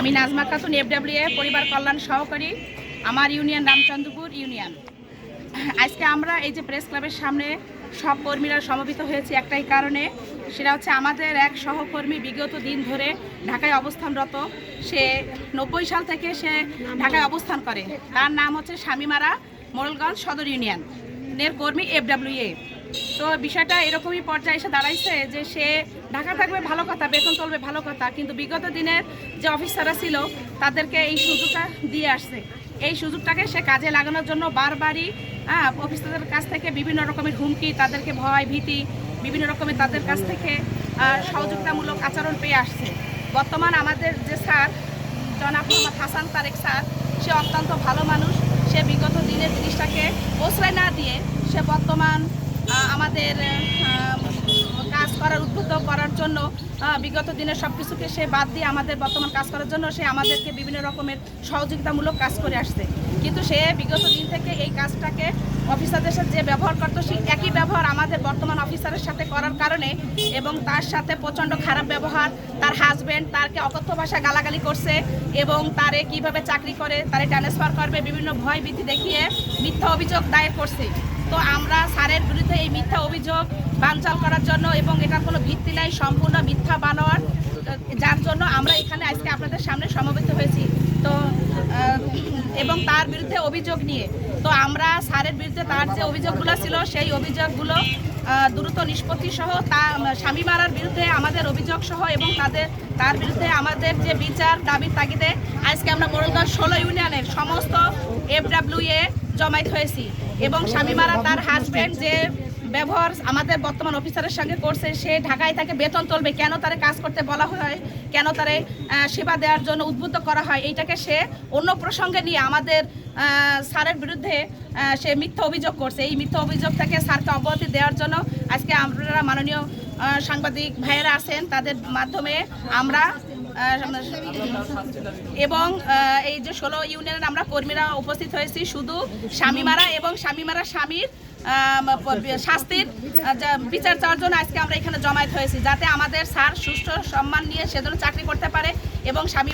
আমি নাজমা খাতুন এফডাব্লিউ পরিবার কল্যাণ সহকারী, আমার ইউনিয়ন রামচন্দ্রপুর ইউনিয়ন। আজকে আমরা এই যে প্রেস ক্লাবের সামনে সব কর্মীরা সমবেত হয়েছে একটাই কারণে, সেটা হচ্ছে আমাদের এক সহকর্মী বিগত দিন ধরে ঢাকায় অবস্থানরত। সে নব্বই সাল থেকে সে ঢাকায় অবস্থান করে। তার নাম হচ্ছে স্বামীমারা মোড়লগঞ্জ সদর ইউনিয়ন। এর কর্মী এফডাব্লিউ তো বিষয়টা এরকমই পর্যায়ে এসে দাঁড়াইছে যে সে ঢাকা থাকবে ভালো কথা বেতন চলবে ভালো কথা কিন্তু বিগত দিনের যে অফিসাররা ছিল তাদেরকে এই সুযোগটা দিয়ে আসছে। এই সুযোগটাকে সে কাজে লাগানোর জন্য বারবারই হ্যাঁ, অফিসারদের কাছ থেকে বিভিন্ন রকমের হুমকি তাদেরকে ভয় ভীতি বিভিন্ন রকমের তাদের কাছ থেকে সহযোগিতামূলক আচরণ পেয়ে আসছে। বর্তমান আমাদের যে স্যার জনাব মোহাম্মদ হাসান তারেক স্যার সে অত্যন্ত ভালো মানুষ। সে বিগত দিনের জিনিসটাকে প্রশ্রয় না দিয়ে সে বর্তমান আমাদের কাজ করার, উদ্বুদ্ধ করার জন্য বিগত দিনের সব কিছুকে সে বাদ দিয়ে আমাদের বর্তমান কাজ করার জন্য সে আমাদেরকে বিভিন্ন রকমের সহযোগিতামূলক কাজ করে আসছে। কিন্তু সে বিগত দিন থেকে এই কাজটাকে অফিসারদের সাথে যে ব্যবহার করতো, সেই একই ব্যবহার আমাদের বর্তমান অফিসারের সাথে করার কারণে এবং তার সাথে প্রচণ্ড খারাপ ব্যবহার, তার হাজব্যান্ড তারকে অকথ্য ভাষা গালাগালি করছে এবং তারে কীভাবে চাকরি করে, তারে ট্রান্সফার করবে, বিভিন্ন ভয় ভীতি দেখিয়ে মিথ্যা অভিযোগ দায়ের করছে। তো আমরা স্যারের বিরুদ্ধে এই মিথ্যা অভিযোগ বানচাল করার জন্য এবং এটার কোনো ভিত্তি নাই, সম্পূর্ণ মিথ্যা বানোয়ার যার জন্য আমরা এখানে আজকে আপনাদের সামনে সমবেত হয়েছি। তো এবং তার বিরুদ্ধে অভিযোগ নিয়ে। তো আমরা স্যারের বিরুদ্ধে তার যে অভিযোগগুলো ছিল, সেই অভিযোগগুলো দ্রুত নিষ্পত্তি সহ তা স্বামী মারার বিরুদ্ধে আমাদের অভিযোগ সহ এবং তাদের, তার বিরুদ্ধে আমাদের যে বিচার দাবির তাগিদে আজকে আমরা মোড়লগঞ্জ ষোলো ইউনিয়নের সমস্ত এফডাব্লিউ এ জমায়েত হয়েছি। এবং স্বামী মারা তার হাজব্যান্ড যে ব্যবহার আমাদের বর্তমান অফিসারের সঙ্গে করছে, সে ঢাকায় তাকে বেতন তুলবে। কেন তারে কাজ করতে বলা হয়? কেন তারে সেবা দেওয়ার জন্য উদ্বুদ্ধ করা হয়? এইটাকে সে অন্য প্রসঙ্গে নিয়ে আমাদের স্যারের বিরুদ্ধে সে মিথ্যা অভিযোগ করছে। এই মিথ্যা অভিযোগ থেকে স্যারকে অব্যাহতি দেওয়ার জন্য আজকে আমরা মাননীয় সাংবাদিক ভাইয়েরা আছেন, তাদের মাধ্যমে আমরা এবং এই যে ষোলো ইউনিয়নের আমরা কর্মীরা উপস্থিত হয়েছি, শুধু স্বামীমারা এবং স্বামীমারা স্বামীর শাস্তির বিচার চাওয়ার জন্য আজকে আমরা এখানে জমায়েত হয়েছি, যাতে আমাদের স্যার সুষ্ঠু সম্মান নিয়ে সেজন্য চাকরি করতে পারে এবং স্বামী